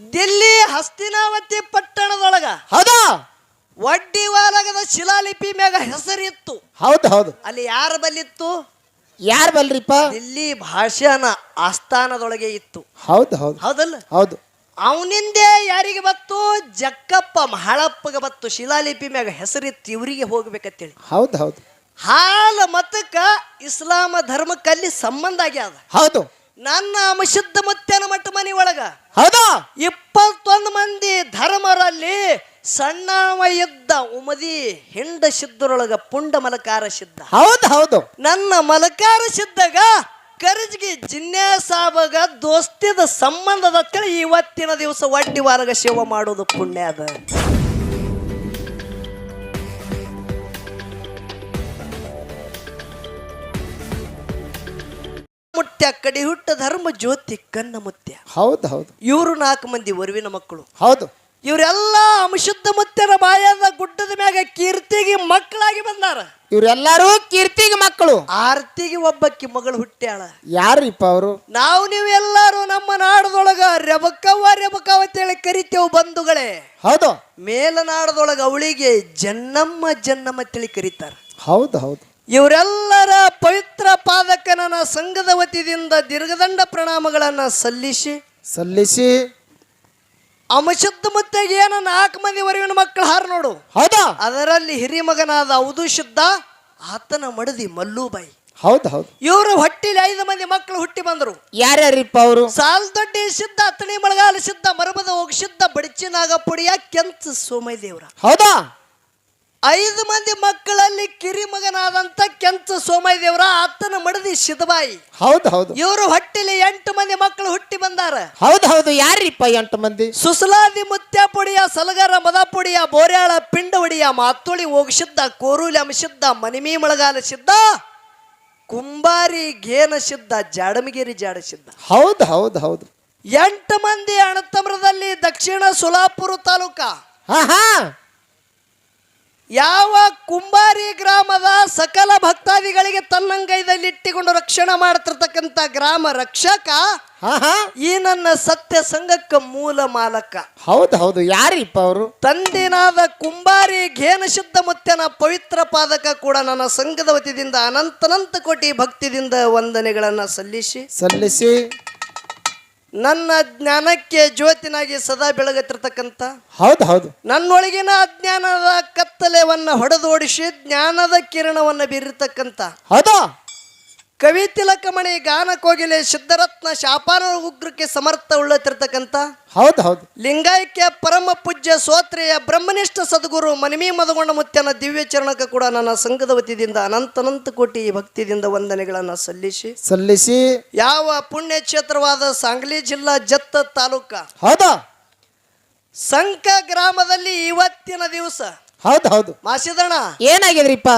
ದಿಲ್ಲಿ ಹಸ್ತಿನಾವತಿ ಪಟ್ಟಣದೊಳಗ ಹೌದಾ? ವಡ್ಡಿವಾಲಗದ ಶಿಲಾಲಿಪಿ ಮ್ಯಾಗ ಹೆಸರಿತ್ತು. ಹೌದು ಹೌದು. ಅಲ್ಲಿ ಯಾರ ಬಲ್ಲಿತ್ತು? ಯಾರು ಬಲ್ರಿಪ್ಪ? ದಿಲ್ಲಿ ಭಾಷಾನ ಆಸ್ಥಾನದೊಳಗೆ ಇತ್ತು. ಹೌದು ಹೌದು. ಹೌದಲ್ಲ? ಹೌದು. ಅವನಿಂದೆ ಯಾರಿಗೆ ಬತ್ತು? ಜಕ್ಕಪ್ಪ ಮಹಳಪ್ಪಗೆ ಬತ್ತು. ಶಿಲಾಲಿಪಿ ಮ್ಯಾಗ ಹೆಸರಿತ್ತು ಇವರಿಗೆ ಹೋಗ್ಬೇಕಂತೇಳಿ. ಹೌದು ಹೌದು. ಹಾಲ ಮತಕ್ಕ ಇಸ್ಲಾಮ ಧರ್ಮಕ್ಕಲ್ಲಿ ಸಂಬಂಧ ಆಗ್ಯಾದ. ಹೌದು. ನನ್ನ ಅಮಶುದ್ಧ ಮತ್ತೇನ ಮಟ್ಟ ಮನಿ ಒಳಗ ಹೌದಾ? ಇಪ್ಪತ್ತೊಂದು ಮಂದಿ ಧರ್ಮರಲ್ಲಿ ಸಣ್ಣ ಇದ್ದ ಉಮದಿ ಹಿಂಡ ಸಿದ್ಧರೊಳಗ ಪುಂಡ ಮಲಕಾರ ಸಿದ್ಧ. ಹೌದು ಹೌದು. ನನ್ನ ಮಲಕಾರ ಸಿದ್ಧಗ ಕರ್ಜ್ಗಿ ಜಿನ್ನೆ ಸಾಬಗ ದೋಸ್ತಿದ ಸಂಬಂಧದ ಇವತ್ತಿನ ದಿವಸ ಒಡ್ಡಿ ವಾರಗ ಸೇವೆ ಮಾಡೋದು ಪುಣ್ಯ ಅದ. ಮುತ್ಯ ಕಡಿ ಹುಟ್ಟ ಧರ್ಮ ಜ್ಯೋತಿ ಕನ್ನ ಮುತ್ಯ. ಹೌದು ಹೌದು. ಇವರು ನಾಲ್ಕು ಮಂದಿ ವರುವಿನ ಮಕ್ಕಳು. ಹೌದು. ಇವರೆಲ್ಲ ಅಂಶುದ್ಧ ಮುತ್ಯನ ಬಾಯದ ಗುಡ್ಡದ ಮ್ಯಾಗ ಕೀರ್ತಿಗೆ ಮಕ್ಕಳಾಗಿ ಬಂದಾರ. ಇವರೆಲ್ಲರೂ ಕೀರ್ತಿಗೆ ಮಕ್ಕಳು. ಆರ್ತಿಗೆ ಒಬ್ಬಕ್ಕಿ ಮಗಳು ಹುಟ್ಟ್ಯಾಳ. ಯಾರಿಪ್ಪ ಅವರು? ನಾವು ನೀವು ಎಲ್ಲರೂ ನಮ್ಮ ನಾಡದೊಳಗ ರೆಬಕವ್ವ ರೆಬಕವ್ವ ಅಂತೇಳಿ ಕರಿತೇವು ಬಂಧುಗಳೇ. ಹೌದು. ಮೇಲನಾಡದೊಳಗ ಅವಳಿಗೆ ಜನ್ನಮ್ಮ ಜನ್ನಮ್ಮ ಅಂತೇಳಿ ಕರೀತಾರ. ಹೌದು ಹೌದು. ಇವರೆಲ್ಲರ ಪವಿತ್ರ ಪಾದಕನ ಸಂಘದ ವತಿಯಿಂದ ದೀರ್ಘದಂಡ ಪ್ರಣಾಮಗಳನ್ನು ಸಲ್ಲಿಸಿ ಸಲ್ಲಿಸಿ. ಅಮಶುದ್ಧ ಮುತ್ತೆಗೆ ಏನ ನಾಲ್ಕು ಮಂದಿ ವರೆವಿನ ಮಕ್ಕಳು ಹಾರು ನೋಡು. ಹೌದಾ? ಅದರಲ್ಲಿ ಹಿರಿಮಗನಾದ ಅವಧು ಶುದ್ಧ ಆತನ ಮಡದಿ ಮಲ್ಲೂಬಾಯಿ. ಹೌದು ಹೌದು. ಇವರು ಹೊಟ್ಟಿಲಿ ಐದು ಮಂದಿ ಮಕ್ಕಳು ಹುಟ್ಟಿ ಬಂದರು. ಯಾರ್ಯಾರಿಪ್ಪ ಅವರು? ಸಾಲ್ದೊಡ್ಡಿ ಸಿದ್ಧ ಅತ್ತಣಿ ಮಳಗಾಲ ಸಿದ್ಧ ಮರಬದ ಹೋಗಿ ಸಿದ್ಧ ಬಡಚಿ ನಾಗಪುಡಿಯ ಕೆಂಚ ಸೋಮೈ ದೇವ್ರ ಹೌದಾ? ಐದು ಮಂದಿ ಮಕ್ಕಳಲ್ಲಿ ಕಿರಿಮಗನಾದಂತ ಕೆಂಚ ಸೋಮೈ ದೇವರ ಆತನ ಮಡದಿ ಸಿದ್ಧಬಾಯಿ. ಹೌದು ಹೌದು. ಇವರು ಹೊಟ್ಟಿಲಿ ಎಂಟು ಮಂದಿ ಮಕ್ಕಳು ಹುಟ್ಟಿ ಬಂದಾರ. ಹೌದು ಹೌದು. ಯಾರಿಪ್ಪ ಎಂಟು ಮಂದಿ? ಸುಸಲಾದಿ ಮುತ್ಯಾಪುಡಿಯ ಸಲಗರ ಮದಪುಡಿಯ ಬೋರ್ಯಾಳ ಪಿಂಡವಡಿಯ ಮಾತುಳಿ ಹೋಗಿಸಿದ್ದ ಕೋರೂಲಿ ಅಂಶಿದ್ದ ಮನಿಮಿ ಮಳಗಾಲ ಸಿದ್ಧ ಕುಂಬಾರಿ ಗೇನ ಸಿದ್ಧ ಜಾಡಮಗಿರಿ ಜಾಡ ಸಿದ್ಧ. ಹೌದು ಹೌದು ಹೌದು. ಎಂಟು ಮಂದಿ ಅಣತಮ್ರದಲ್ಲಿ ದಕ್ಷಿಣ ಸುಲಾಪುರ ತಾಲೂಕ. ಹಾ ಹಾ ಯಾವ ಕುಂಬಾರಿ ಗ್ರಾಮದ ಸಕಲ ಭಕ್ತಾದಿಗಳಿಗೆ ತನ್ನಂಗೈದಲ್ಲಿ ಇಟ್ಟಿಕೊಂಡು ರಕ್ಷಣೆ ಮಾಡ್ತಿರ್ತಕ್ಕಂಥ ಗ್ರಾಮ ರಕ್ಷಕ ಈ ನನ್ನ ಸತ್ಯ ಸಂಘಕ್ಕ ಮೂಲ ಮಾಲಕ. ಹೌದು ಹೌದು. ಯಾರಿಪ್ಪ ಅವರು? ತಂದಿನಾದ ಕುಂಬಾರಿ ಘೇನ ಶುದ್ಧ ಮುತ್ಯನ ಪವಿತ್ರ ಪಾದಕ ಕೂಡ ನನ್ನ ಸಂಘದ ವತಿಯಿಂದ ಅನಂತನಂತ ಕೋಟಿ ಭಕ್ತಿದಿಂದ ವಂದನೆಗಳನ್ನ ಸಲ್ಲಿಸಿ. ಸಲ್ಲಿಸಿ. ನನ್ನ ಜ್ಞಾನಕ್ಕೆ ಜ್ಯೋತಿನಾಗಿ ಸದಾ ಬೆಳಗತ್ತಿರ್ತಕ್ಕಂಥ ಹೌದು ಹೌದು. ನನ್ನೊಳಗಿನ ಅಜ್ಞಾನದ ಕತ್ತಲೆವನ್ನ ಹೊಡೆದೋಡಿಸಿ ಜ್ಞಾನದ ಕಿರಣವನ್ನ ಬೀರಿರ್ತಕ್ಕಂಥ ಹೌದಾ? ಕವಿ ತಿಲಕಮಣಿ ಗಾನ ಕೋಗಿಲೆ ಸಿದ್ಧರತ್ನ ಶಾಪಾನ ಉಗ್ರಕ್ಕೆ ಸಮರ್ಥ ಉಳ್ಳತಿರ್ತಕ್ಕಂಥ ಹೌದು ಹೌದು. ಲಿಂಗಾಯಕ್ಕೆ ಪರಮ ಪೂಜ್ಯ ಸೋತ್ರೆಯ ಬ್ರಹ್ಮನಿಷ್ಠ ಸದ್ಗುರು ಮನಿಮಿ ಮದಗೊಂಡ ಮುತ್ಯನ ದಿವ್ಯ ಚರಣಕ್ಕೆ ಕೂಡ ನನ್ನ ಸಂಘದ ವತಿಯಿಂದ ಅನಂತನಂತ ಕೋಟಿ ಭಕ್ತಿಯಿಂದ ವಂದನೆಗಳನ್ನು ಸಲ್ಲಿಸಿ ಸಲ್ಲಿಸಿ. ಯಾವ ಪುಣ್ಯ ಕ್ಷೇತ್ರವಾದ ಸಾಂಗ್ಲಿ ಜಿಲ್ಲಾ ಜತ್ತ ತಾಲೂಕ ಹೌದಾ? ಸಂಕ ಗ್ರಾಮದಲ್ಲಿ ಇವತ್ತಿನ ದಿವಸ ಹೌದು ಹೌದು. ಮಾಸಿದಣ್ಣ. ಏನಾಗಿದ್ರಿಪ್ಪ?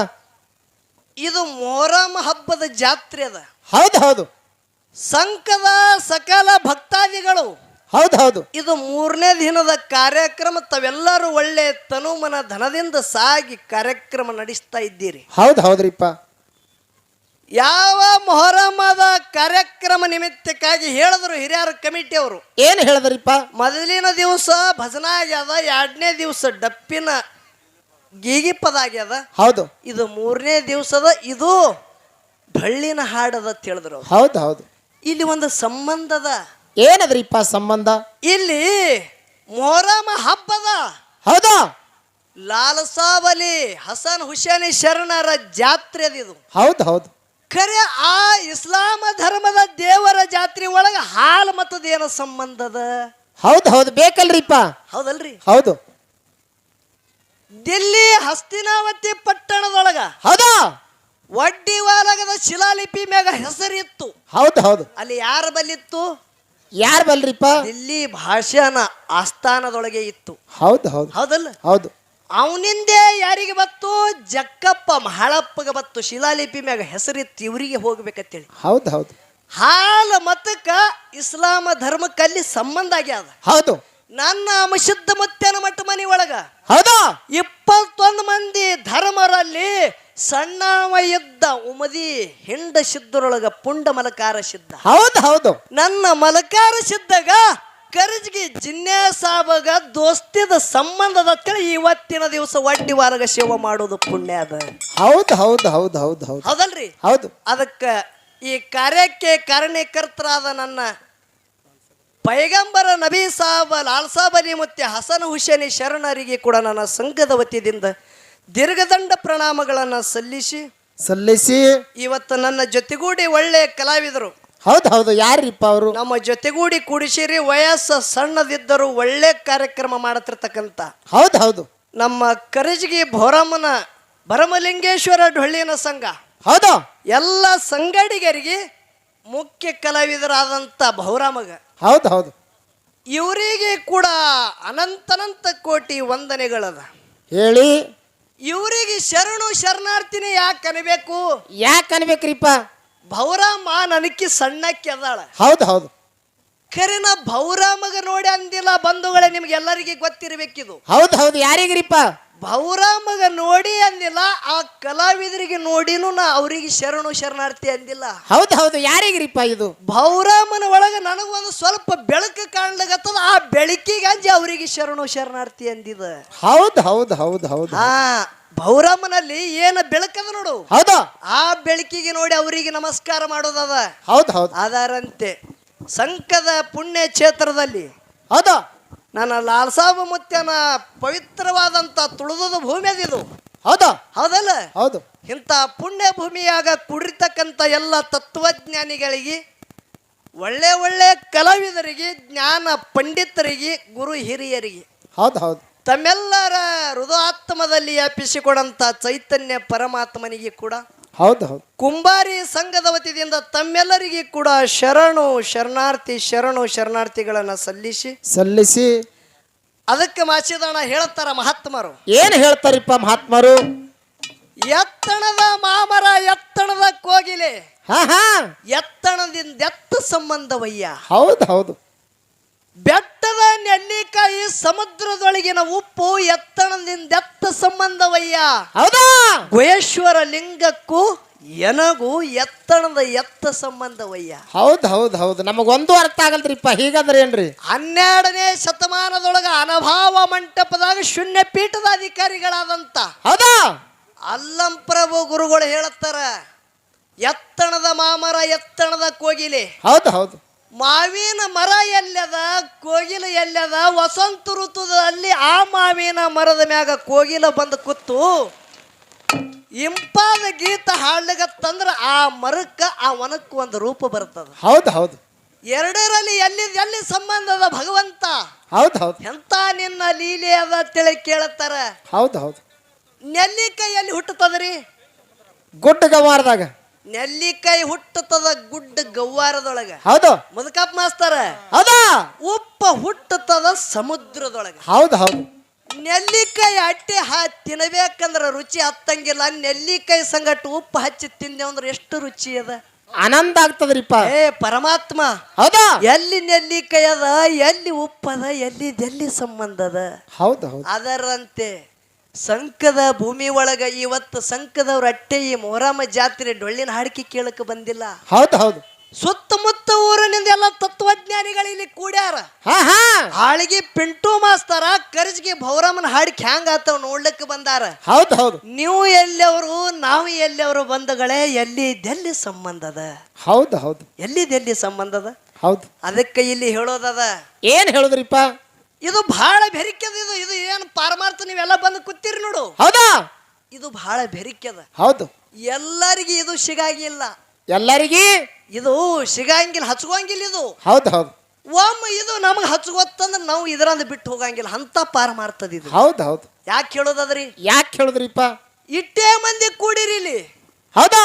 ಇದು ಮೊಹರಂ ಹಬ್ಬದ ಜಾತ್ರೆ ಅದ. ಹೌದು ಹೌದು. ಸಂಕದ ಸಕಲ ಭಕ್ತಾದಿಗಳು ಹೌದು ಹೌದು. ಇದು ಮೂರನೇ ದಿನದ ಕಾರ್ಯಕ್ರಮ ತಾವೆಲ್ಲರೂ ಒಳ್ಳೆ ತನುಮನ ಧನದಿಂದ ಸಾಗಿ ಕಾರ್ಯಕ್ರಮ ನಡೆಸ್ತಾ ಇದ್ದೀರಿ. ಹೌದು ಹೌದ್ರಿಪ್ಪ. ಯಾವ ಮೊಹರಮದ ಕಾರ್ಯಕ್ರಮ ನಿಮಿತ್ತಕ್ಕಾಗಿ ಹೇಳಿದ್ರು ಹಿರಿಯರ ಕಮಿಟಿಯವರು ಏನು ಹೇಳಿದ್ರಿಪ್ಪ? ಮೊದಲಿನ ದಿವಸ ಭಜನಾ ಎರಡನೇ ದಿವಸ ಡಪ್ಪಿನ ಗೀಗಿ ಪದ ಆಗ್ಯದ ಹೌದು. ಇದು ಮೂರನೇ ದಿವಸದ ಇದು ಬಳ್ಳಿನ ಹಾಡದ ತಿಳಿದ್ರು ಹೌದು ಹೌದು. ಇಲ್ಲಿ ಒಂದು ಸಂಬಂಧದ. ಏನದ್ರಿಪ್ಪ ಸಂಬಂಧ? ಇಲ್ಲಿ ಮೊಹರಮ ಹಬ್ಬದ. ಹೌದಾ? ಲಾಲಸಾವಲಿ ಹಸನ್ ಹುಸೇನಿ ಶರಣರ ಜಾತ್ರೆ ಇದು. ಹೌದು ಹೌದು. ಖರೆ ಆ ಇಸ್ಲಾಮ ಧರ್ಮದ ದೇವರ ಜಾತ್ರೆ ಒಳಗೆ ಹಾಲು ಮತ್ತದ ಏನೋ ಸಂಬಂಧದ? ಹೌದು ಹೌದು. ಬೇಕಲ್ರಿಪ್ಪ ಹೌದಲ್ರಿ. ಹೌದು. ದಿಲ್ಲಿ ಹಸ್ತಿನಾವತಿ ಪಟ್ಟಣದೊಳಗ ಹೌದಾ? ವಡ್ಡಿವಾಲಗದ ಶಿಲಾಲಿಪಿ ಮ್ಯಾಗ ಹೆಸರಿತ್ತು. ಹೌದು ಹೌದು. ಅಲ್ಲಿ ಯಾರ ಬಲ್ಲಿತ್ತು? ಯಾರು ಬಲ್ರಿಪ್ಪ? ದಿಲ್ಲಿ ಭಾಷಾನ ಆಸ್ಥಾನದೊಳಗೆ ಇತ್ತು. ಹೌದು ಹೌದು. ಹೌದಲ್ಲ? ಹೌದು. ಅವನಿಂದೆ ಯಾರಿಗೆ ಬತ್ತು? ಜಕ್ಕಪ್ಪ ಮಹಳಪ್ಪಗೆ ಬತ್ತು. ಶಿಲಾಲಿಪಿ ಮ್ಯಾಗ ಹೆಸರಿತ್ತು ಇವರಿಗೆ ಹೋಗ್ಬೇಕಂತೇಳಿ. ಹೌದು ಹೌದು. ಹಾಲ ಮತಕ್ಕ ಇಸ್ಲಾಮ ಧರ್ಮಕ್ಕಲ್ಲಿ ಸಂಬಂಧ ಆಗ್ಯಾದ. ಹೌದು. ನನ್ನ ಅಮಶುದ್ಧ ಮುತ್ಯನ ಮಟ್ಟ ಮನಿ ಒಳಗ ಹೌದಾ? ಇಪ್ಪತ್ತೊಂದು ಮಂದಿ ಧರ್ಮರಲ್ಲಿ ಸಣ್ಣ ಇದ್ದ ಉಮದಿ ಹಿಂಡ ಸಿದ್ಧರೊಳಗ ಪುಂಡ ಮಲಕಾರ ಸಿದ್ಧ. ಹೌದು ಹೌದು. ನನ್ನ ಮಲಕಾರ ಸಿದ್ಧಗ ಕರ್ಜ್ಗಿ ಜಿನ್ನೆ ಸಾಬಗ ದೋಸ್ತಿದ ಸಂಬಂಧದ ಇವತ್ತಿನ ದಿವಸ ಒಡ್ಡಿ ವಾರಗ ಸೇವೆ ಮಾಡೋದು ಪುಣ್ಯ ಅದ. ಹೌದು ಹೌದು ಹೌದು ಹೌದು ಹೌದು. ಹೌದಲ್ರಿ? ಹೌದು. ಅದಕ್ಕ ಈ ಕಾರ್ಯಕ್ಕೆ ಕಾರಣೀಕರ್ತರಾದ ನನ್ನ ಪೈಗಂಬರ ನಬಿ ಸಾಬ್ ಲಾಲ್ ಸಾಬ್ ಅಲಿ ಮತ್ತೆ ಹಸನ್ ಹುಸೇನಿ ಶರಣರಿಗೆ ಕೂಡ ನನ್ನ ಸಂಘದ ವತಿಯಿಂದ ದೀರ್ಘದಂಡ ಪ್ರಣಾಮಗಳನ್ನು ಸಲ್ಲಿಸಿ ಸಲ್ಲಿಸಿ. ಇವತ್ತು ನನ್ನ ಜೊತೆಗೂಡಿ ಒಳ್ಳೆಯ ಕಲಾವಿದರು. ಹೌದು ಹೌದು ಯಾರಿಪ್ಪ ಅವರು? ನಮ್ಮ ಜೊತೆಗೂಡಿ ಕೂಡಿಸಿರಿ ವಯಸ್ಸು ಸಣ್ಣದಿದ್ದರೂ ಒಳ್ಳೆ ಕಾರ್ಯಕ್ರಮ ಮಾಡತಿರ್ತಕ್ಕಂಥ. ಹೌದು ಹೌದು. ನಮ್ಮ ಕರಜಗಿ ಭೋರಮ್ಮನ ಭರಮಲಿಂಗೇಶ್ವರ ಡೊಳ್ಳಿನ ಸಂಘ. ಹೌದು. ಎಲ್ಲ ಸಂಗಡಿಗರಿಗೆ ಮುಖ್ಯ ಕಲಾವಿದರಾದಂಥ ಭೌರಾಮಗ ಹೌದು ಹೌದು. ಇವರಿಗೆ ಕೂಡ ಅನಂತನಂತ ಕೋಟಿ ವಂದನೆಗಳದ. ಹೇಳಿ. ಇವರಿಗೆ ಶರಣು ಶರಣಾರ್ಥಿನಿ ಯಾಕೆ ಅನ್ಬೇಕು? ಯಾಕೆ ಅನ್ಬೇಕ್ರಿಪ್ಪ? ಭೌರಾಮ ನನಕ್ಕಿ ಸಣ್ಣಕ್ಕೆ ಅದಾಳ. ಹೌದು ಹೌದು. ಖರೆ ನಾ ಭೌರಾಮಗ ನೋಡಿ ಅಂದಿಲ್ಲ ಬಂಧುಗಳೇ ನಿಮ್ಗೆಲ್ಲರಿಗೆ ಗೊತ್ತಿರಬೇಕಿದು. ಹೌದು ಹೌದು. ಯಾರಿಗ್ರಿಪ್ಪ? ಭೌರಾಮಗ ನೋಡಿ ಅಂದಿಲ್ಲ ಆ ಕಲಾವಿದರಿಗೆ ನೋಡಿನೂ ನಾ ಅವರಿಗೆ ಶರಣು ಶರಣಾರ್ಥಿ ಅಂದಿಲ್ಲ. ಹೌದು ಹೌದು. ಯಾರಿಗ್ರಿಪ್ಪ ಇದು? ಭೌರಾಮನ ಒಳಗೆ ನನಗೊಂದು ಸ್ವಲ್ಪ ಬೆಳಕು ಕಾಣ್ಲಾಗತ್ತದ ಆ ಬೆಳಕಿಗೆ ಅಂಜಿ ಅವರಿಗೆ ಶರಣು ಶರಣಾರ್ಥಿ ಅಂದಿದ. ಹೌದು ಹೌದು ಹೌದು ಹೌದು. ಹಾ ಭೌರಾಮನಲ್ಲಿ ಏನು ಬೆಳಕದ ನೋಡು. ಹೌದು. ಆ ಬೆಳಕಿಗೆ ನೋಡಿ ಅವರಿಗೆ ನಮಸ್ಕಾರ ಮಾಡೋದದ ಹೌದು ಹೌದು. ಅದರಂತೆ. ಸಂಕದ ಪುಣ್ಯ ಕ್ಷೇತ್ರದಲ್ಲಿ ಹೌದು. ನನ್ನ ಲಾಲ್ಸಾಬ ಮುತ್ಯನ ಪವಿತ್ರವಾದಂಥ ತುಳಿದ ಭೂಮಿ ಅದಿದು ಹೌದಾ? ಹೌದಲ್ಲ? ಹೌದು. ಇಂಥ ಪುಣ್ಯ ಭೂಮಿಯಾಗ ಕುಡಿರ್ತಕ್ಕಂಥ ಎಲ್ಲ ತತ್ವಜ್ಞಾನಿಗಳಿಗೆ ಒಳ್ಳೆ ಒಳ್ಳೆ ಕಲಾವಿದರಿಗೆ ಜ್ಞಾನ ಪಂಡಿತರಿಗೆ ಗುರು ಹಿರಿಯರಿಗೆ ಹೌದು ಹೌದು. ತಮ್ಮೆಲ್ಲರ ಹೃದಯಾತ್ಮದಲ್ಲಿ ಅಪ್ಪಿಸಿಕೊಡಂಥ ಚೈತನ್ಯ ಪರಮಾತ್ಮನಿಗೆ ಕೂಡ ಹೌದು ಹೌದು. ಕುಂಬಾರಿ ಸಂಘದ ವತಿಯಿಂದ ತಮ್ಮೆಲ್ಲರಿಗೆ ಕೂಡ ಶರಣು ಶರಣಾರ್ಥಿ ಶರಣು ಶರಣಾರ್ಥಿಗಳನ್ನು ಸಲ್ಲಿಸಿ. ಸಲ್ಲಿಸಿ. ಅದಕ್ಕೆ ಮಾಸಿದಾಣ ಹೇಳ್ತಾರ ಮಹಾತ್ಮರು. ಏನ್ ಹೇಳ್ತಾರಿಪ್ಪ ಮಹಾತ್ಮರು? ಎತ್ತಣದ ಮಾಮರ ಎತ್ತಣದ ಕೋಗಿಲೆ. ಹಾ ಹಾ. ಎತ್ತಣದಿಂದ ಎತ್ತ ಸಂಬಂಧವಯ್ಯ. ಹೌದು ಹೌದು. ಬೆಟ್ಟದ ನೆಲ್ಲಿಕಾಯಿ ಸಮುದ್ರದೊಳಗಿನ ಉಪ್ಪು ಎತ್ತಣದಿಂದ ಎತ್ತ ಸಂಬಂಧವಯ್ಯ. ಹೌದಾ? ಗುಹೇಶ್ವರ ಲಿಂಗಕ್ಕೂ ಎನಗೂ ಎತ್ತಣದ ಎತ್ತ ಸಂಬಂಧವಯ್ಯ. ಹೌದು ಹೌದು ಹೌದು. ನಮಗೊಂದು ಅರ್ಥ ಆಗಲ್ರಿಪ್ಪ ಹೀಗಂದ್ರೆ ಏನ್ರಿ? ಹನ್ನೆರಡನೇ ಶತಮಾನದೊಳಗ ಅನಭಾವ ಮಂಟಪದಾಗ ಶೂನ್ಯ ಪೀಠದ ಅಧಿಕಾರಿಗಳಾದಂತ ಹೌದಾ? ಅಲ್ಲಂ ಪ್ರಭು ಗುರುಗಳು ಹೇಳುತ್ತಾರ ಎತ್ತಣದ ಮಾಮರ ಎತ್ತಣದ ಕೋಗಿಲೆ. ಹೌದು ಹೌದು. ಮಾವಿನ ಮರ ಎಲ್ಲದ ಕೋಗಿಲ ಎಲ್ಲದ ವಸಂತ ಋತುದಲ್ಲಿ ಆ ಮಾವಿನ ಮರದ ಮ್ಯಾಗ ಕೋಗಿಲ ಬಂದು ಕೂತು ಇಂಪಾದ ಗೀತ ಹಾಡ್ಲಿಗತ್ತಂದ್ರ ಆ ಮರಕ್ಕ ಆ ವನಕ್ಕೆ ಒಂದು ರೂಪ ಬರ್ತದ. ಹೌದು ಹೌದು. ಎರಡರಲ್ಲಿ ಎಲ್ಲಿ ಎಲ್ಲಿ ಸಂಬಂಧದ ಭಗವಂತ? ಹೌದು ಹೌದು. ಎಂತ ನಿನ್ನ ಲೀಲೆ ಅದ ತಿಳಿ ಕೇಳತ್ತಾರ ಹೌದು ಹೌದು. ನೆಲ್ಲಿಕಾಯಿ ಎಲ್ಲಿ ಹುಟ್ಟುತ್ತದ್ರಿ ಗುಡ್ಡ ಗವಾರದಾಗ. ನೆಲ್ಲಿಕಾಯಿ ಹುಟ್ಟುತ್ತದ ಗುಡ್ಡ ಗವ್ವಾರದೊಳಗ. ಹೌದು. ಮುದಕಪ್ಪ ಮಾಸ್ತಾರ. ಹೌದಾ. ಉಪ್ಪ ಹುಟ್ಟುತ್ತದ ಸಮುದ್ರದೊಳಗ. ಹೌದು ಹೌದು. ನೆಲ್ಲಿಕಾಯಿ ಅಟ್ಟಿ ಹಾ ತಿನ್ಬೇಕಂದ್ರ ರುಚಿ ಹತ್ತಂಗಿಲ್ಲ. ನೆಲ್ಲಿಕಾಯಿ ಸಂಗಟ ಉಪ್ಪು ಹಚ್ಚಿ ತಿಂದೆ ಅಂದ್ರೆ ಎಷ್ಟು ರುಚಿ ಅದ. ಆನಂದ ಆಗ್ತದ್ರಿಪ್ಪ. ಏ ಪರಮಾತ್ಮ. ಹೌದಾ. ಎಲ್ಲಿ ನೆಲ್ಲಿಕಾಯಿ ಅದ ಎಲ್ಲಿ ಉಪ್ಪದ ಎಲ್ಲಿ ಎಲ್ಲಿ ಸಂಬಂಧ ಅದ. ಹೌದು ಹೌದು. ಅದರಂತೆ ಸಂಕದ ಭೂಮಿ ಒಳಗ ಇವತ್ತು ಸಂಕದವ್ರ ಅಟ್ಟೆ ಈ ಮೊಹರಮ್ಮ ಜಾತ್ರೆ ಡೊಳ್ಳಿನ ಹಾಡಿಕೆ ಕೇಳಕ್ಕೆ ಬಂದಿಲ್ಲ. ಹೌದು ಹೌದು. ಸುತ್ತಮುತ್ತ ಊರಿನಿಂದ ಎಲ್ಲ ತತ್ವಜ್ಞಾನಿಗಳು ಇಲ್ಲಿ ಕೂಡ್ಯಾರ. ಹಾ ಹಾ. ಹಾಳಿಗೆ ಪಿಂಟು ಮಾಸ್ತಾರ ಕರ್ಜಿಗೆ ಭೌರಮ್ಮನ ಹಾಡಿಕೆ ಹ್ಯಾಂಗ ಆತವ್ ನೋಡ್ಲಿಕ್ಕೆ ಬಂದಾರ. ಹೌದು ಹೌದು. ನೀವು ಎಲ್ಲಿಯವರು ನಾವು ಎಲ್ಲಿಯವರು ಬಂದಗಳೇ ಎಲ್ಲಿ ಎಲ್ಲಿ ಸಂಬಂಧ ಅದ ಹೌದು ಹೌದು. ಎಲ್ಲಿದೆಲ್ಲಿ ಸಂಬಂಧ ಅದ ಹೌದು. ಅದಕ್ಕೆ ಇಲ್ಲಿ ಹೇಳೋದದ. ಏನ್ ಹೇಳುದ್ರಿಪ್ಪ? ಇದು ಬಹಳ ಬೆರಿಕೆದ ಇದು ಇದು ಏನು ಪಾರಮಾರ್ಥ ನೀವೆಲ್ಲ ಬಂದು ಕೂತೀರಿ ನೋಡು. ಹೌದಾ? ಇದು ಬಹಳ ಬೆರಿಕೆದ. ಹೌದು. ಎಲ್ಲರಿಗೆ ಇದು ಸಿಗಾಗಿಲ್ಲ ಎಲ್ಲರಿಗೆ? ಇದು ಸಿಗಂಗಿಲ್ಲ ಹಚ್ಕೋಂಗಿಲ್ಲ ಇದು. ಹೌದು ಹೌದು. ಒಮ್ಮೆ ಇದು ನಮಗೆ ಹಚ್ಕೋತಂದ್ರೆ ನಾವು ಇದರಂದ ಬಿಟ್ಟು ಹೋಗಂಗಿಲ್ಲ. ಅಂತ ಪಾರಮಾರ್ಥದ ಇದು. ಹೌದು ಹೌದು. ಯಾಕೆ ಹೇಳೋದದ್ರಿ? ಯಾಕೆ ಹೇಳುದ್ರಿಪ್ಪ? ಇಟ್ಟೇ ಮಂದಿ ಕೂಡಿರಿ ಇಲ್ಲಿ ಹೌದಾ?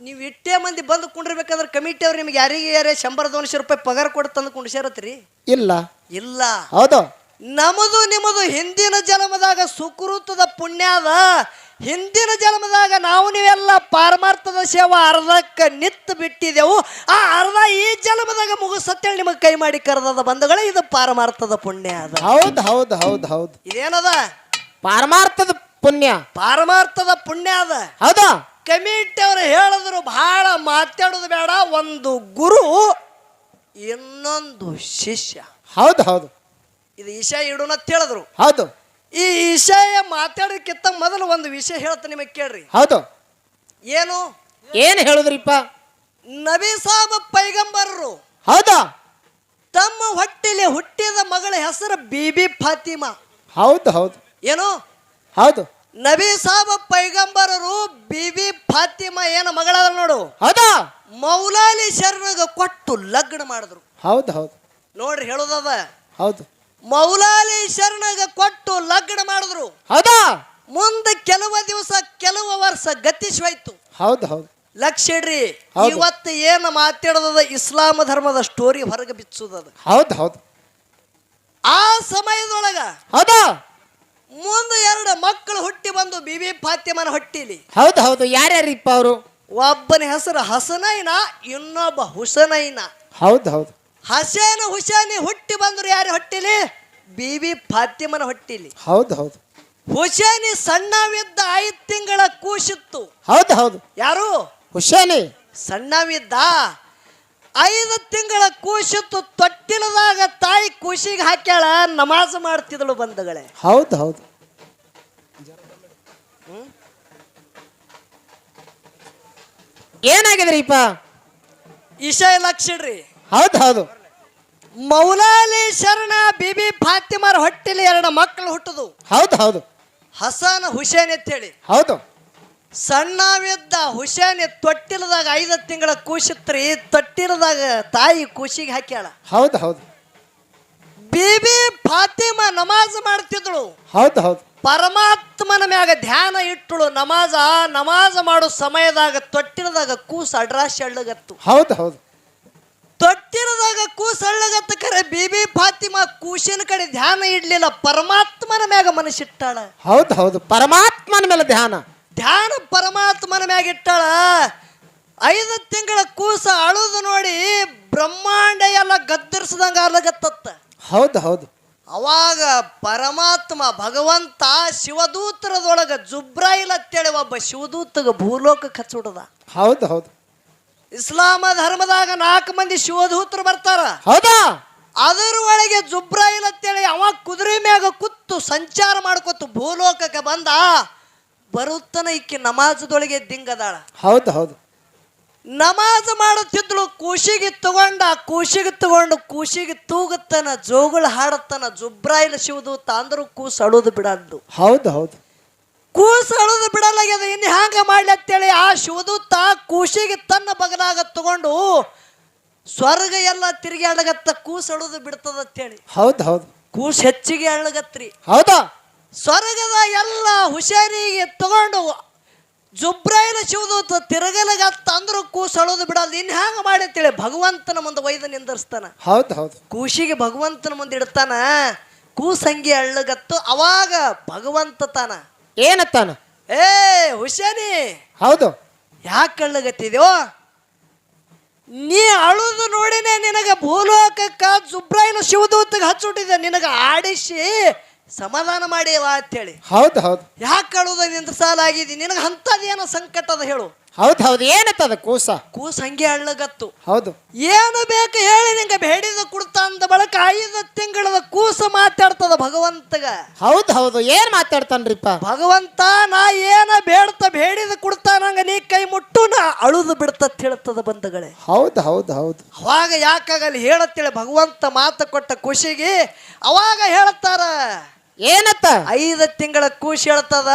ನೀವು ಇಟ್ಟೇ ಮಂದಿ ಬಂದು ಕುಂಡಿರ್ಬೇಕಂದ್ರೆ ಕಮಿಟಿ ಅವ್ರು ನಿಮ್ಗೆ ಯಾರಿಗೆ ಯಾರೇ ಶಂಬರ್ ದೋನ್ಶೆ ರೂಪಾಯಿ ಪಗಾರ ಕೊಡು ತಂದು ಕುಂಡಿಸ್ಯಾರತ್ರಿ? ಇಲ್ಲ. ಇಲ್ಲ. ಹೌದು. ನಮದು ನಿಮ್ಮದು ಹಿಂದಿನ ಜನ್ಮದಾಗ ಸುಕೃತದ ಪುಣ್ಯ ಅದ. ಹಿಂದಿನ ಜನ್ಮದಾಗ ನಾವು ನೀವೆಲ್ಲ ಪಾರಮಾರ್ಥದ ಸೇವಾ ಅರ್ಧಕ್ಕೆ ನಿತ್ತು ಬಿಟ್ಟಿದೆವು. ಆ ಅರ್ಧ ಈ ಜನ್ಮದಾಗ ಮುಗಿಸತ್ತೇಳಿ ನಿಮಗೆ ಕೈ ಮಾಡಿ ಕರೆದದ ಬಂಧುಗಳೇ ಇದು ಪಾರಮಾರ್ಥದ ಪುಣ್ಯ ಅದ. ಹೌದು ಹೌದು ಹೌದು ಹೌದು. ಇದೇನದ? ಪಾರಮಾರ್ಥದ ಪುಣ್ಯ. ಪಾರಮಾರ್ಥದ ಪುಣ್ಯ ಅದ. ಹೌದಾ. ಕಮಿಟಿ ಅವರು ಹೇಳಿದ್ರು ಬಹಳ ಮಾತಾಡೋದು ಬೇಡ ಒಂದು ಗುರು ಇನ್ನೊಂದು ಶಿಷ್ಯ. ಹೌದು ಹೌದು. ಇದು ಈಶಾ ಇಡೋಣ ಅಂತ ಹೇಳಿದ್ರು. ಹೌದು. ಈ ವಿಷಯ ಮಾತಾಡೋಕ್ಕಿಂತ ಮೊದಲು ಒಂದು ವಿಷಯ ಹೇಳ್ತೀನಿ ನಿಮಗೆ ಕೇಳ್ರಿ. ಹೌದು. ಏನು? ಏನು ಹೇಳುದ್ರಿಪ್ಪ? ನಬಿ ಸಾಬ ಪೈಗಂಬರರು. ಹೌದಾ. ತಮ್ಮ ಹೊಟ್ಟೆಲಿ ಹುಟ್ಟಿದ ಮಗಳ ಹೆಸರು ಬಿಬಿ ಫಾತಿಮಾ. ಹೌದು ಹೌದು. ಏನು? ಹೌದು. ನಬಿ ಸಾಬ ಪೈಗಂಬರರು ಬಿಬಿ ಫಾತಿಮಾ ಏನು ಮಗಳದ ನೋಡು. ಹೌದಾ? ಮೌಲಾಲಿ ಶರಣಗ ಕೊಟ್ಟು ಲಗ್ನ ಮಾಡಿದ್ರು. ಹೌದು ಹೌದು. ನೋಡ್ರಿ ಹೇಳುದದ. ಹೌದು. ಮೌಲಾಲಿ ಶರಣಗ ಕೊಟ್ಟು ಲಗ್ನ ಮಾಡಿದ್ರು. ಹೌದಾ? ಮುಂದೆ ಕೆಲವು ದಿವಸ ಕೆಲವು ವರ್ಷ ಗತಿಸ್ವಾಯ್ತು ಹೌದು ಹೌದು. ಲಕ್ಷ ಇಡ್ರಿ ಇವತ್ತು ಏನು ಮಾತಾಡೋದದ ಇಸ್ಲಾಂ ಧರ್ಮದ ಸ್ಟೋರಿ ಹೊರಗೆ ಬಿಚ್ಚುದದ. ಹೌದು ಹೌದು. ಆ ಸಮಯದೊಳಗ ಹೌದಾ? ಮುಂದೆ ಎರಡು ಮಕ್ಕಳು ಹುಟ್ಟಿ ಬಂದು ಬಿಬಿ ಫಾತಿಮನ ಹೊಟ್ಟಿಲಿ. ಹೌದು ಹೌದು. ಯಾರ್ಯಾರಿಪ್ಪ ಅವರು? ಒಬ್ಬನ ಹೆಸರು ಹಸನೈನ ಇನ್ನೊಬ್ಬ ಹುಸನೈನ. ಹೌದು ಹೌದು. ಹಸೇನ ಹುಸೇನಿ ಹುಟ್ಟಿ ಬಂದ್ರು ಯಾರು ಹೊಟ್ಟಿಲಿ? ಬಿಬಿ ಫಾತಿಮನ ಹೊಟ್ಟಿಲಿ. ಹೌದು ಹೌದು. ಹುಸೇನಿ ಸಣ್ಣವಿದ್ದ ಐದು ತಿಂಗಳ ಕೂಸಿತ್ತು. ಹೌದು ಹೌದು. ಯಾರು? ಹುಸೇನಿ. ಸಣ್ಣವಿದ್ದ ಐದು ತಿಂಗಳ ಕೂಸಿತ್ತು ತೊಟ್ಟಿಲದಾಗ ತಾಯಿ ಕೂಸಿಗೆ ಹಾಕ್ಯಾಳ ನಮಾಜ್ ಮಾಡ್ತಿದಳು ಬಂದಗಳೇ ಹೌದು ಹೌದು. ಏನಾಗಿದ್ರಿಪ್ಪ ಇಶಾ ಲಕ್ಷಿಡ್ರಿ ಹೌದು ಹೌದು. ಮೌಲಾಲಿ ಶರಣ ಬಿಬಿ ಫಾತಿಮಾರ್ ಹೊಟ್ಟಿಲಿ ಎರಡು ಮಕ್ಕಳು ಹುಟ್ಟುದು. ಹೌದು ಹೌದು. ಹಸನ್ ಹುಸೇನ್ ಅಂತ ಹೇಳಿ ಹೌದು. ಸಣ್ಣವಿದ್ದ ಹುಷಾನಿ ತೊಟ್ಟಿಲದಾಗ ಐದು ತಿಂಗಳ ಕೂಸಿತ್ರಿ ತೊಟ್ಟಿಲದಾಗ ತಾಯಿ ಕೂಸಿಗೆ ಹಾಕ್ಯಾಳ. ಹೌದು ಹೌದು. ಬಿಬಿ ಫಾತಿಮಾ ನಮಾಜ್ ಮಾಡ್ತಿದ್ಳು. ಹೌದು ಹೌದು. ಪರಮಾತ್ಮನ ಮ್ಯಾಗ ಧ್ಯಾನ ಇಟ್ಟಳು ನಮಾಜ ನಮಾಜ್ ಮಾಡೋ ಸಮಯದಾಗ ತೊಟ್ಟಿಲದಾಗ ಕೂಸು ಅಡ್ರಾಶಿ ಅಳ್ಳಗತ್ತು ಹೌದು ಹೌದು. ತೊಟ್ಟಿರದಾಗ ಕೂಸು ಅಳ್ಳಗತ್ತ ಕರೆ ಬಿಬಿ ಫಾತಿಮಾ ಕೂಸಿನ ಕಡೆ ಧ್ಯಾನ ಇಡ್ಲಿಲ್ಲ ಪರಮಾತ್ಮನ ಮ್ಯಾಗ ಮನಸ್ಸಿಟ್ಟಾಳ. ಹೌದು ಹೌದು. ಪರಮಾತ್ಮನ ಮೇಲೆ ಧ್ಯಾನ. ಧ್ಯಾನ ಪರಮಾತ್ಮನ ಮ್ಯಾಗಿಟ್ಟಾಳ ಐದು ತಿಂಗಳ ಕೂಸ ಅಳುದು ನೋಡಿ ಬ್ರಹ್ಮಾಂಡ ಎಲ್ಲ ಗದ್ದರಿಸ್ದಂಗೆ ಅಲಗತ್ತ ಹೌದು ಹೌದು. ಅವಾಗ ಪರಮಾತ್ಮ ಭಗವಂತ ಶಿವದೂತರದೊಳಗ ಜುಬ್ರಾಯಿಲ್ ಅಂತೇಳಿ ಒಬ್ಬ ಶಿವದೂತಗ ಭೂಲೋಕಕ್ಕೆ ಕಚ್ಚುಡದ. ಹೌದು ಹೌದು. ಇಸ್ಲಾಮ ಧರ್ಮದಾಗ ನಾಲ್ಕು ಮಂದಿ ಶಿವದೂತರು ಬರ್ತಾರ. ಹೌದಾ? ಅದರ ಒಳಗೆ ಜುಬ್ರಾಯಿಲ್ ಅಂತೇಳಿ ಅವ ಕುದುರೆ ಮ್ಯಾಗ ಕುತ್ತು ಸಂಚಾರ ಮಾಡ್ಕೊತು ಭೂಲೋಕಕ್ಕೆ ಬಂದ. ಬರುತ್ತನ ಈಕಿ ನಮಾಜದೊಳಗೆ ದಿಂಗದಾಳ. ಹೌದು ಹೌದು. ನಮಾಜ್ ಮಾಡುತ್ತಿದ್ಳು ಕೂಸಿಗೆ ತಗೊಂಡ ಕೂಶಿಗೆ ತಗೊಂಡು ಕೂಶಿಗೆ ತೂಗುತ್ತನ ಜೋಗುಳು ಹಾಡುತ್ತನ ಜುಬ್ರಾಯಿಲ್ ಶಿವದು ತಾಂದ್ರು ಕೂಸು ಅಳುದು ಬಿಡಲ್ದು ಹೌದು ಹೌದು. ಕೂಸು ಅಳುದು ಬಿಡಲಾಗ್ಯದ ಇನ್ನು ಹ್ಯಾಂಗ ಮಾಡ್ಲಿ ಅಂತೇಳಿ ಆ ಶಿವದೂತ ಕೂಸಿಗೆ ತನ್ನ ಬಗಲಾಗ ತಗೊಂಡು ಸ್ವರ್ಗ ಎಲ್ಲ ತಿರುಗಾಡಗತ್ತ ಕೂಸು ಅಳುದು ಬಿಡ್ತದ ಅಂತೇಳಿ ಹೌದು ಹೌದು. ಕೂಸು ಹೆಚ್ಚಿಗೆ ಅಳಗತ್ರಿ. ಹೌದಾ? ಸ್ವರ್ಗದ ಎಲ್ಲ ಹುಷಾರಿಗೆ ತಗೊಂಡು ಜುಬ್ರಾಯಿಲ ಶಿವದೂತ ತಿರುಗಲಗತ್ತ ಅಂದ್ರು ಕೂಸಳೋದು ಅಳುದು ಬಿಡಲ್ಲ ಇನ್ನು ಹ್ಯಾಂಗ ಮಾಡಿ ಅಂತೇಳಿ ಭಗವಂತನ ಮುಂದೆ ಒಯ್ದು ನಿಂದರ್ಸ್ತಾನ. ಹೌದು ಹೌದು. ಕೂಸಿಗೆ ಭಗವಂತನ ಮುಂದೆ ಇಡ್ತಾನ ಕೂಸಂಗಿ ಅಳ್ಳಗತ್ತು ಅವಾಗ ಭಗವಂತ ತಾನ. ಏನತ್ತಾನ? ಏ ಹುಷಾರಿ. ಹೌದು. ಯಾಕೆ ಅಳ್ಳಗತ್ತಿದ್ಯೋ ನೀ ಅಳುದು ನೋಡಿನೇ ನಿನಗ ಭೂಲೋಕಕ್ಕ ಜುಬ್ರಾಯಿಲ ಶಿವದೂತಗೆ ಹಚ್ಚಿಟ್ಟಿದ್ದೆ ನಿನಗ ಆಡಿಸಿ ಸಮಾಧಾನ ಅಂತ ಅಂತೇಳಿ. ಹೌದು ಹೌದು. ಯಾಕೆ ಅಳುದ ನಿಂತ ಸಾಲ ಆಗಿದೆ ನಿನಗೆ ಅಂಥದ್ದೇನೋ ಸಂಕಟ ಅದ ಹೇಳು. ಹೌದು ಹೌದು. ಏನತ್ತದ ಕೂಸ? ಕೂಸ ಹಂಗೆ ಅಳ್ಳಗತ್ತು. ಹೌದು. ಏನು ಬೇಕು ಹೇಳಿ ನಿಂಗೆ ಬೇಡಿದ ಕುಡ್ತ ಅಂದ ಬಳಕ ಐದು ತಿಂಗಳದ ಕೂಸ ಮಾತಾಡ್ತದ ಭಗವಂತಗ. ಹೌದು ಹೌದು. ಏನ್ ಮಾತಾಡ್ತಾನ್ರಿಪ್ಪ? ಭಗವಂತ ನಾ ಏನ ಬೇಡ್ತ ಬೇಡಿದ ಕುಡ್ತ ನಂಗ ನೀ ಕೈ ಮುಟ್ಟು ನಾ ಅಳುದು ಬಿಡ್ತತ್ ಹೇಳ್ತದ ಬಂಧುಗಳೇ. ಹೌದು ಹೌದು ಹೌದು. ಅವಾಗ ಯಾಕಾಗಲಿ ಹೇಳತ್ತೇಳಿ ಭಗವಂತ ಮಾತು ಕೊಟ್ಟ ಖುಷಿಗೆ ಅವಾಗ ಹೇಳ್ತಾರ. ಏನತ್ತ? ಐದು ತಿಂಗಳ ಕೂಸಿ ಹೇಳ್ತದ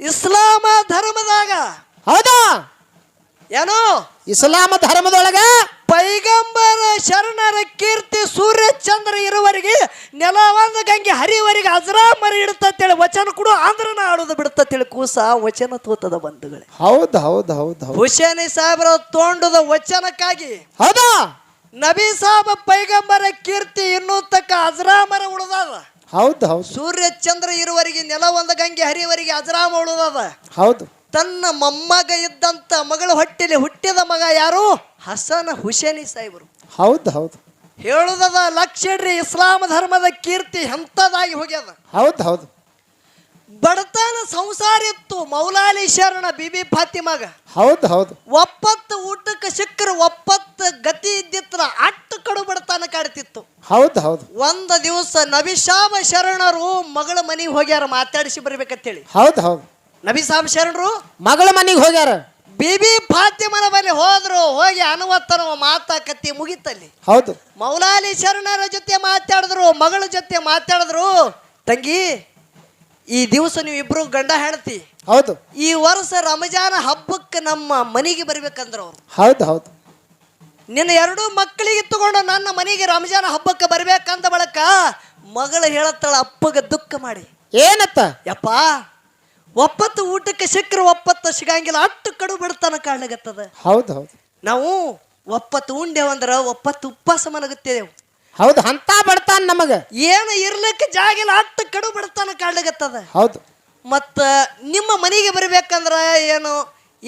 ಇಸ್ಲಾಮ ಧರ್ಮದಾಗ. ಹೌದಾ? ಏನು? ಇಸ್ಲಾಮ ಧರ್ಮದೊಳಗ? ಪೈಗಂಬರ ಶರಣರ ಕೀರ್ತಿ ಸೂರ್ಯ ಚಂದ್ರ ಇರುವವರಿಗೆ ನೆಲ ಒಂದು ಗಂಗೆ ಹರಿವರೆಗೆ ಅಜರಾಮರಿ ಇಡ್ತೇಳಿ ವಚನ ಕೊಡು ಆಂಧ್ರ ಆಡೋದು ಬಿಡ್ತೇಳಿ ಕೂಸ ವಚನ ತೋತದ ಬಂಧುಗಳೇ. ಹೌದು ಹೌದು ಹೌದು ಹುಷೇನಿ ಹುಸೇನಿ ಸಾಹೇಬರ ತೋಂಡದ ವಚನಕ್ಕಾಗಿ ಹೌದಾ? ನಬಿ ಸಾಹಬ ಪೈಗಂಬರ ಕೀರ್ತಿ ಇನ್ನೂ ತಕ್ಕ ಅಜರಾಮರ ಉಳಿದದ. ಹೌದು ಹೌದು. ಸೂರ್ಯ ಚಂದ್ರ ಇರುವರೆಗೆ ನೆಲ ಒಂದು ಗಂಗೆ ಹರಿವರಿಗೆ ಅಜರಾಮ ಉಳಿದದ ಹೌದು. ತನ್ನ ಮೊಮ್ಮಗ ಇದ್ದಂತ ಮಗಳ ಹೊಟ್ಟೆಲಿ ಹುಟ್ಟಿದ ಮಗ ಯಾರು? ಹಸನ ಹುಸೇನಿ ಸಾಹೇಬರು. ಹೌದು ಹೌದು. ಹೇಳುದದ ಲಕ್ಷ ಇಡ್ರಿ ಇಸ್ಲಾಂ ಧರ್ಮದ ಕೀರ್ತಿ ಎಂಥದಾಗಿ ಹೋಗ್ಯದ. ಹೌದು ಹೌದು. ಬಡತನ ಸಂಸಾರ ಇತ್ತು ಮೌಲಾಲಿ ಶರಣ ಬಿಬಿ ಫಾತಿಮಗ. ಹೌದು ಹೌದು. ಒಪ್ಪತ್ತು ಊಟಕ್ಕೆ ಸಿಕ್ಕರು ಒಪ್ಪತ್ತು ಗತಿ ಇದ್ದಿತ್ರ ಕಾಡ್ತಿತ್ತು ಹೌದು ಹೌದು. ಒಂದ ದಿವಸ ನಬಿಶಾಬ ಶರಣರು ಮಗಳ ಮನೆಗೆ ಹೋಗ್ಯಾರ ಮಾತಾಡಿಸಿ ಬರ್ಬೇಕಂತೇಳಿ. ಹೌದು ಹೌದು. ನಬಿಸಾಬ್ ಶರಣರು ಮಗಳ ಮನೆಗೆ ಹೋಗ್ಯಾರ? ಬಿಬಿ ಫಾತಿಮನ ಬಳಿ ಹೋದ್ರು ಹೋಗಿ ಅನುವತ್ತನ ಮಾತಾಕತ್ತಿ ಮುಗಿತಲ್ಲಿ. ಹೌದು. ಮೌಲಾಲಿ ಶರಣರ ಜೊತೆ ಮಾತಾಡಿದ್ರು ಮಗಳ ಜೊತೆ ಮಾತಾಡಿದ್ರು ತಂಗಿ ಈ ದಿವಸ ನೀವು ಇಬ್ರು ಗಂಡ ಹೆಂಡತಿ. ಹೌದು. ಈ ವರ್ಷ ರಮಜಾನ ಹಬ್ಬಕ್ಕೆ ನಮ್ಮ ಮನೆಗೆ ಬರ್ಬೇಕಂದ್ರು ಅವ್ರು. ಹೌದು ಹೌದು. ನಿನ್ನ ಎರಡೂ ಮಕ್ಕಳಿಗೆ ತಗೊಂಡು ನನ್ನ ಮನೆಗೆ ರಂಜಾನ್ ಹಬ್ಬಕ್ಕೆ ಬರ್ಬೇಕಂದ ಬಳಕ ಮಗಳು ಹೇಳತ್ತಾಳ ಅಪ್ಪಗೆ ದುಃಖ ಮಾಡಿ. ಏನತ್ತ? ಯಪ್ಪ ಒಪ್ಪತ್ತು ಊಟಕ್ಕೆ ಸಿಕ್ಕರೆ ಒಪ್ಪತ್ತು ಸಿಗಂಗಿಲ್ಲ ಅಟ್ಟು ಕಡು ಬಿಡ್ತಾನ ಕಾಣಗತ್ತದ. ಹೌದು ಹೌದು. ನಾವು ಒಪ್ಪತ್ತು ಉಂಡೆವಂದ್ರ ಒಪ್ಪತ್ತು ಉಪವಾಸ ಮನಗುತ್ತೇವೆ ಹೌದು ಅಂತ ಬಡತಾನ ನಮಗ. ಏನು ಇರ್ಲಿಕ್ಕೆ ಜಾಗಿಲ್ಲ ಅಟ್ಟು ಕಡು ಬಿಡ್ತಾನ ಕಾಣಗತ್ತದ. ಹೌದು. ಮತ್ತ ನಿಮ್ಮ ಮನೆಗೆ ಬರ್ಬೇಕಂದ್ರ ಏನು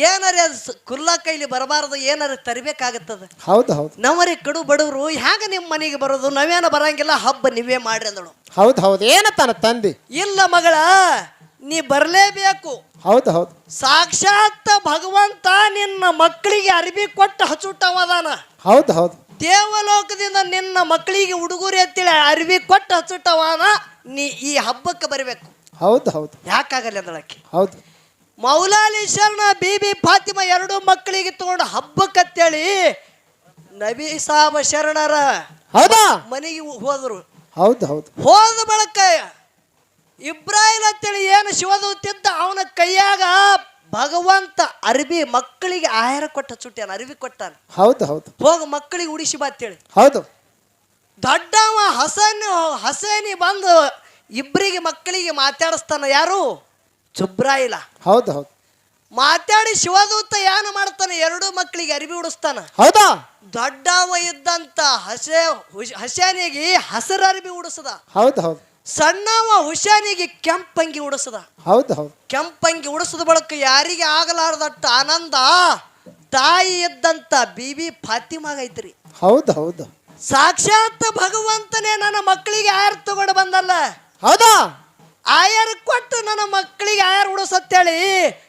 ಏನಾರ ಕುಲ್ಲ ಕೈಲಿ ಬರಬಾರದು ಏನಾರ ತರಬೇಕಾಗತ್ತದ? ಹೌದು ಹೌದು. ನಮ್ಮರಿ ಕಡು ಬಡವರು ಹ್ಯಾಂಗ ನಿಮ್ಮ ಮನೆಗೆ ಬರೋದು? ನಾವೇನ ಬರಂಗಿಲ್ಲ ಹಬ್ಬ ನೀವೇ ಮಾಡ್ರಿ ಅಂದಳು. ಹೌದು ಹೌದು. ಏನತ್ತಾನ ತಂದಿ? ಇಲ್ಲ ಮಗಳ ನೀ ಬರಲೇಬೇಕು. ಹೌದು ಹೌದು. ಸಾಕ್ಷಾತ್ ಭಗವಂತ ನಿನ್ನ ಮಕ್ಕಳಿಗೆ ಅರಿವಿ ಕೊಟ್ಟು ಹಚ್ಚುಟ್ಟವದಾನ ಹೌದು ಹೌದು. ದೇವಲೋಕದಿಂದ ನಿನ್ನ ಮಕ್ಕಳಿಗೆ ಉಡುಗೊರೆ ಅಂತೇಳಿ ಅರಿವಿ ಕೊಟ್ಟು ಹಚ್ಚುಟ್ಟವನ ನೀ ಈ ಹಬ್ಬಕ್ಕೆ ಬರಬೇಕು. ಹೌದು ಹೌದು. ಯಾಕಾಗಲ್ಲ ಅಂದಳಕ್ಕೆ ಹೌದು. ಮೌಲಾಲಿ ಶರಣ ಬಿಬಿ ಫಾತಿಮಾ ಎರಡು ಮಕ್ಕಳಿಗೆ ತಗೊಂಡು ಹಬ್ಬಕ್ಕಂತೇಳಿ ನಬಿ ಸಾಬ ಶರಣರ ಹೌದಾ? ಮನೆಗೆ ಹೋದ್ರು. ಹೌದು ಹೌದು. ಹೋದ ಬಳಕ ಇಬ್ರಾಹಿಂ ಅಂತೇಳಿ ಏನು ಶಿವದೂತಿದ್ದ ಅವನ ಕೈಯಾಗ ಭಗವಂತ ಅರಬಿ ಮಕ್ಕಳಿಗೆ ಆಹಾರ ಕೊಟ್ಟ ಚುಟ್ಟ್ಯಾನ ಅರಿವಿ ಕೊಟ್ಟಾನ. ಹೌದು ಹೌದು. ಹೋಗ ಮಕ್ಕಳಿಗೆ ಉಡಿಸಿ ಬಾ ಅಂತೇಳಿ. ಹೌದು. ದೊಡ್ಡವ ಹಸನ್ ಹಸನಿ ಬಂದು ಇಬ್ಬರಿಗೆ ಮಕ್ಕಳಿಗೆ ಮಾತಾಡಿಸ್ತಾನ ಯಾರು? ಚುಬ್ರಾಯಿಲ ಹೌದು ಹೌದು. ಮಾತಾಡಿ ಶಿವದೂತ ಯಾನ ಮಾಡ್ತಾನೆ? ಎರಡು ಮಕ್ಕಳಿಗೆ ಅರಿವಿ ಉಡಿಸ್ತಾನ. ಹೌದಾ? ದೊಡ್ಡವ ಇದ್ದಂತ ಹಸೆ ಹುಷ್- ಹಸರ ಹಸಿರು ಅರಿವಿ ಉಡಿಸದ. ಹೌದು ಹೌದು. ಸಣ್ಣವ ಹುಷಾನಿಗೆ ಕೆಂಪಂಗಿ ಉಡಿಸದ. ಹೌದು ಹೌದು. ಕೆಂಪಂಗಿ ಉಡಿಸದ ಬಳಕ ಯಾರಿಗೆ ಆಗಲಾರದಟ್ಟ ಆನಂದ? ತಾಯಿ ಇದ್ದಂತ ಬಿಬಿ ಫಾತಿಮಾಗ ಐತ್ರಿ ಹೌದು ಹೌದು. ಸಾಕ್ಷಾತ್ ಭಗವಂತನೇ ನನ್ನ ಮಕ್ಕಳಿಗೆ ಯಾರು ತಗೊಂಡು ಬಂದಲ್ಲ. ಹೌದಾ? ಆಯರ್ ಕೊಟ್ಟು ನನ್ನ ಮಕ್ಕಳಿಗೆ ಆಯರ್ ಉಡಿಸತ್ತೇಳಿ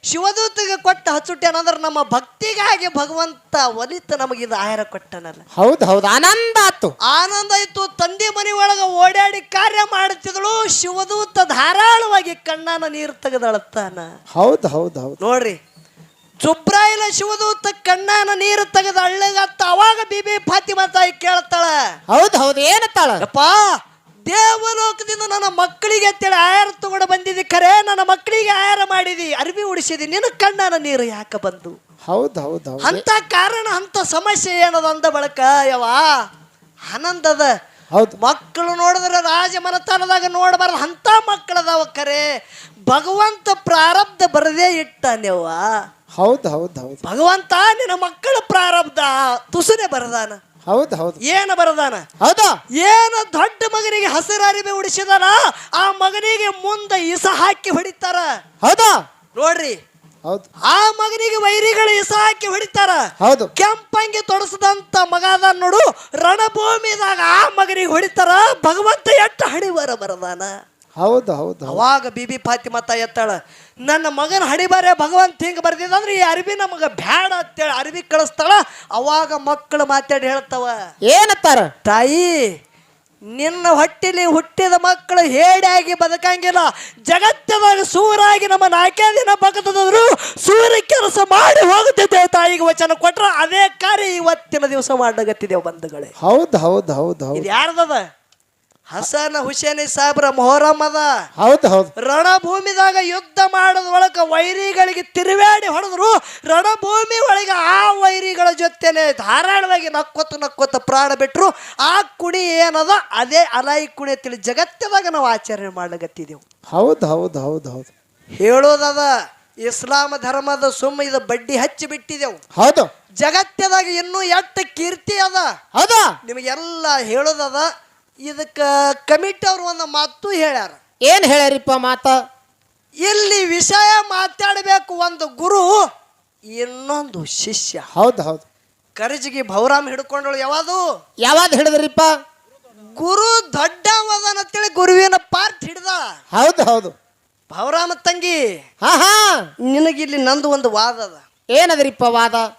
ಶಿವದೂತಿಗೆ ಕೊಟ್ಟು ಹಚ್ಚುಟ್ಟೇನಂದ್ರೆ ನಮ್ಮ ಭಕ್ತಿಗಾಗಿ ಭಗವಂತ ಒಲಿತು ನಮಗೆ ಇದು ಆಯರ ಕೊಟ್ಟನಲ್ಲ. ಹೌದು ಹೌದು ಆನಂದ ಆತು ಆನಂದ ಇತ್ತು ತಂದೆ ಮನೆ ಒಳಗೆ ಓಡಾಡಿ ಕಾರ್ಯ ಮಾಡುತ್ತಿದಳು ಶಿವದೂತ ಧಾರಾಳವಾಗಿ ಕಣ್ಣನ ನೀರು ತೆಗೆದಳತ್ತಾನ. ಹೌದು ಹೌದು ಹೌದು. ನೋಡ್ರಿ ಚುಬ್ರಾಯಿಲ ಶಿವದೂತ ಕಣ್ಣನ ನೀರು ತೆಗೆದ ಅಳ್ಳಗತ್ತ ಅವಾಗ ಬಿಬಿ ಫಾತಿಮಾ ತಾಯಿ ಕೇಳ್ತಾಳ. ಹೌದು ಹೌದು ಏನತ್ತಾಳ? ಯಪ್ಪ ದೇವಲೋಕದಿಂದ ನನ್ನ ಮಕ್ಕಳಿಗೆ ಅಂತೇಳಿ ಆಯಾರ ತಗೊಂಡು ಬಂದಿದ್ದಿ. ಖರೆ ನನ್ನ ಮಕ್ಕಳಿಗೆ ಆಯಾರ ಮಾಡಿದಿ. ಅರಿವಿ ಉಡಿಸಿದಿ. ನಿನ್ನ ಕಣ್ಣನ ನೀರು ಯಾಕೆ ಬಂದು? ಹೌದು ಹೌದು ಅಂತ ಕಾರಣ ಅಂತ ಸಮಸ್ಯೆ ಏನದ ಅಂದ ಬಳಕ ಯವ ಆನಂದದ ಹೌದು. ಮಕ್ಕಳು ನೋಡಿದ್ರೆ ರಾಜ ಮನತನದಾಗ ನೋಡಬಾರ್ದು. ಅಂತ ಮಕ್ಕಳದಾವ ಖರೆ. ಭಗವಂತ ಪ್ರಾರಬ್ಧ ಬರದೇ ಇಟ್ಟಾನೆವ್ವ ಹೌದು ಹೌದು ಹೌದು. ಭಗವಂತ ನಿನ್ನ ಮಕ್ಕಳ ಪ್ರಾರಬ್ಧ ತುಸುನೆ ಬರದಾನ. ಹೌದು ಹೌದು. ಏನು ಬರದಾನ? ಹೌದಾ. ಏನು ದೊಡ್ಡ ಮಗನಿಗೆ ಹಸಿರು ಅರಿವೆ ಉಡಿಸಿದಾನ? ಆ ಮಗನಿಗೆ ಮುಂದೆ ಇಸ ಹಾಕಿ ಹೊಡಿತಾರ? ಹೌದಾ. ನೋಡ್ರಿ. ಹೌದು. ಆ ಮಗನಿಗೆ ವೈರಿಗಳು ಇಸ ಹಾಕಿ ಹೊಡಿತಾರ? ಹೌದು. ಕೆಂಪಂಗಿ ತೊಡಸದಂತ ಮಗ ಅದ ನೋಡು ರಣಭೂಮಿದಾಗ ಆ ಮಗನಿಗೆ ಹೊಡಿತಾರ ಭಗವಂತ ಎಟ್ಟ ಹಣಿವರ ಬರದಾನ? ಹೌದು ಹೌದು ಅವಾಗ ಬಿಬಿ ಪಾತಿ ಮತ್ತ ಎತ್ತಾಳ ನನ್ನ ಮಗನ ಹಡಿಬಾರೆ ಭಗವಂತ ಹಿಂಗೆ ಬರ್ದಿದಂದ್ರೆ ಈ ಅರಿವಿ ನಮಗ ಬ್ಯಾಡ ಅಂತೇಳಿ ಅರಿವಿ ಕಳಿಸ್ತಾಳ ಅವಾಗ ಮಕ್ಕಳು ಮಾತಾಡಿ ಹೇಳ್ತಾವ. ಏನತ್ತಾರ? ತಾಯಿ ನಿನ್ನ ಹೊಟ್ಟಿಲಿ ಹುಟ್ಟಿದ ಮಕ್ಕಳು ಹೇಡಿಯಾಗಿ ಬದುಕಂಗಿಲ್ಲ ಜಗತ್ತದಾಗ ಸೂರಾಗಿ ನಮ್ಮ ನಾಲ್ಕೇ ದಿನ ಬದುಕಿದ್ರು ಸೂರ್ಯ ಕೆಲಸ ಮಾಡಿ ಹೋಗುತ್ತಿದ್ದೇವೆ ತಾಯಿಗೆ ವಚನ ಕೊಟ್ರ ಅದೇ ಕಾರ್ಯ ಇವತ್ತಿನ ದಿವಸ ಮಾಡಗತ್ತಿದ್ದೇವೆ ಬಂಧುಗಳೇ. ಹೌದು ಹೌದು ಹೌದು ಹೌದು. ಯಾರ್ದದ ಹಸನ್ ಹುಸೇನಿ ಸಾಬ್ರ ಮೊಹರಮ್ ಅದ. ಹೌದು ಹೌದು. ರಣಭೂಮಿದಾಗ ಯುದ್ಧ ಮಾಡೋದ್ ಒಳಗ ವೈರಿಗಳಿಗೆ ತಿರುವಾಡಿ ಹೊಡೆದ್ರು ರಣಭೂಮಿ ಒಳಗೆ ಆ ವೈರಿಗಳ ಜೊತೆನೆ ಧಾರಾಳವಾಗಿ ನಕ್ಕೊತ್ತು ನಕ್ಕೊತ್ತ ಪ್ರಾಣ ಬಿಟ್ರು. ಆ ಕುಣಿ ಏನದ? ಅದೇ ಅಲಾಯಿ ಕುಣಿ ತಿಳಿ ಜಗತ್ತದಾಗ ನಾವು ಆಚರಣೆ ಮಾಡ್ಲಕತ್ತಿದೆವು. ಹೌದು ಹೌದು ಹೌದು ಹೌದು. ಹೇಳೋದದ ಇಸ್ಲಾಂ ಧರ್ಮದ ಸುಮ್ಮ ಇದು ಬಡ್ಡಿ ಹಚ್ಚಿ ಬಿಟ್ಟಿದೆವು. ಹೌದು. ಜಗತ್ತದಾಗ ಇನ್ನೂ ಎಟ್ಟ ಕೀರ್ತಿ ಅದ? ಹೌದಾ. ನಿಮಗೆಲ್ಲ ಹೇಳೋದದ ಇದಕ್ಕೆ ಕಮಿಟಿ ಅವ್ರು ಒಂದು ಮಾತು ಹೇಳ್ಯಾರ. ಏನ್ ಹೇಳ್ಯಾರಿಪ್ಪ ಮಾತ? ಇಲ್ಲಿ ವಿಷಯ ಮಾತಾಡಬೇಕು ಒಂದು ಗುರು ಇನ್ನೊಂದು ಶಿಷ್ಯ. ಹೌದು ಹೌದು. ಕರಿಜಿಗೆ ಭೌರಾಮ್ ಹಿಡ್ಕೊಂಡಳು ಯಾವುದು? ಯಾವಾಗ ಹಿಡಿದ್ರಿಪ್ಪ? ಗುರು ದೊಡ್ಡ ಅಂತೇಳಿ ಗುರುವಿನ ಪಾರ್ಟ್ ಹಿಡ್ದ. ಹೌದು ಹೌದು. ಭೌರಾಮ ತಂಗಿ ಹಾ ಹಾ. ನಿನಗಿಲ್ಲಿ ನಂದು ಒಂದು ವಾದ ಅದ. ಏನದ್ರಿಪ್ಪ ವಾದ?